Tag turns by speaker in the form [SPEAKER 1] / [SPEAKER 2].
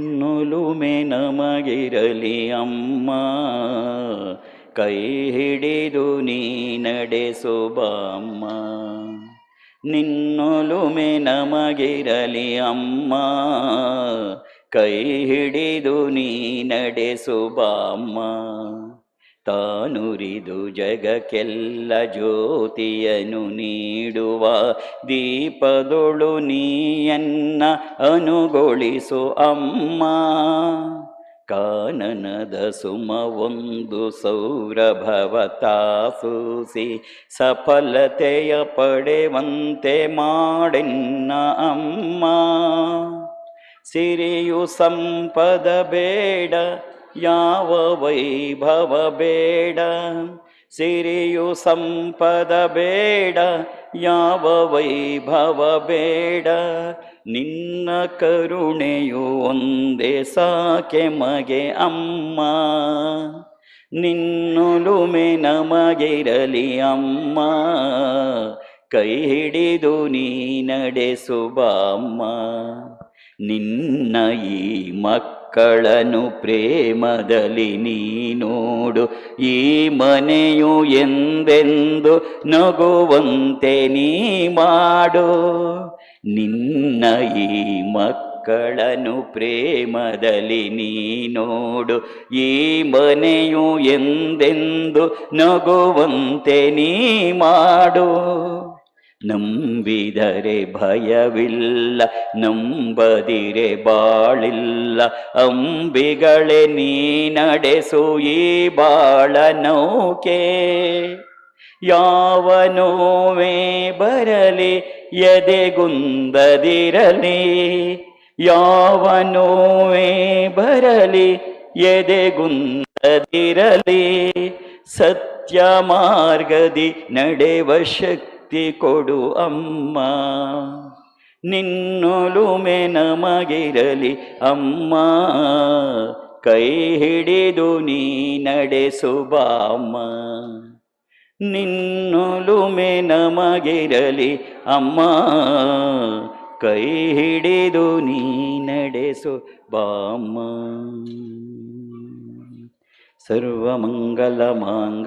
[SPEAKER 1] ನುಲುಮೆ ನಮಗಿರಲಿ ಅಮ್ಮ. ಕೈ ಹಿಡಿದು ನೀ ನಡೆಸುಬಮ್ಮ ನಿನ್ನೊಲುಮೆ ನಮಗಿರಲಿ ಅಮ್ಮ. ಕೈ ಹಿಡಿದು ನೀ ನಡೆಸು ಬಾಮ್ಮ. ತಾನುರಿದು ಜಗಕ್ಕೆಲ್ಲ ಜ್ಯೋತಿಯನು ನೀಡುವ ದೀಪದೊಳು ನೀಯನ್ನ ಅನುಗೊಳಿಸು ಅಮ್ಮ. ಕಾನನದ ಸುಮ ಒಂದು ಸೌರಭವ ತಾಸೂಸಿ ಸಫಲತೆಯ ಪಡೆವಂತೆ ಮಾಡೆನ್ನ ಅಮ್ಮ. ಸಿರಿಯು ಸಂಪದ ಬೇಡ ಯಾವ ವೈಭವ ಬೇಡ, ಸಿರಿಯು ಸಂಪದ ಬೇಡ, ಯಾವ ವೈಭವ ಬೇಡ, ನಿನ್ನ ಕರುಣೆಯು ಒಂದೇ ಸಾಕೆ ಮಗೆ ಅಮ್ಮ. ನಿನ್ನೊಲುಮೆ ನಮಗಿರಲಿ ಅಮ್ಮ, ಕೈ ಹಿಡಿದು ನೀ ನಡೆಸು ಬಾಮ್ಮ. ನಿನ್ನ ಈ ಮಕ್ಕಳನು ಪ್ರೇಮದಲ್ಲಿ ನೀ ನೋಡು. ಈ ಮನೆಯು ಎಂದೆಂದು ನಗುವಂತೆ ನೀ ಮಾಡು. ನಿನ್ನ ಈ ಮಕ್ಕಳನು ಪ್ರೇಮದಲ್ಲಿ ನೀ ನೋಡು. ಈ ಮನೆಯು ಎಂದೆಂದು ನಗುವಂತೆ ನೀ ಮಾಡು. ನಂಬಿದರೆ ಭಯವಿಲ್ಲ, ನಂಬದಿರೆ ಬಾಳಿಲ್ಲ. ಅಂಬಿಗಳೇ, ನೀ ನಡೆಸು ಈ ಬಾಳ ನೌಕೆ. ಯಾವ ನೋವೇ ಬರಲಿ, ಎದೆಗುಂದದಿರಲಿ. ಯಾವ ನೋವೇ ಬರಲಿ, ಎದೆಗುಂದದಿರಲಿ. ಸತ್ಯ ಮಾರ್ಗದಿ ನಡೆವ ಶಕ್ತಿ ಕೊಡು ಅಮ್ಮ. ನಿನ್ನೊಲುಮೆ ನಮಗಿರಲಿ ಅಮ್ಮ. ಕೈ ಹಿಡಿದು ನೀ ನಡೆಸು ಬಾಮ್ಮ ನಿನ್ನೊಲುಮೆ ನಮಗಿರಲಿ ಅಮ್ಮ. ಕೈ ಹಿಡಿದು ನೀ ನಡೆಸು ಬಾಮ್ಮ ಸರ್ವಮಂಗಲ ಮಾಂಗ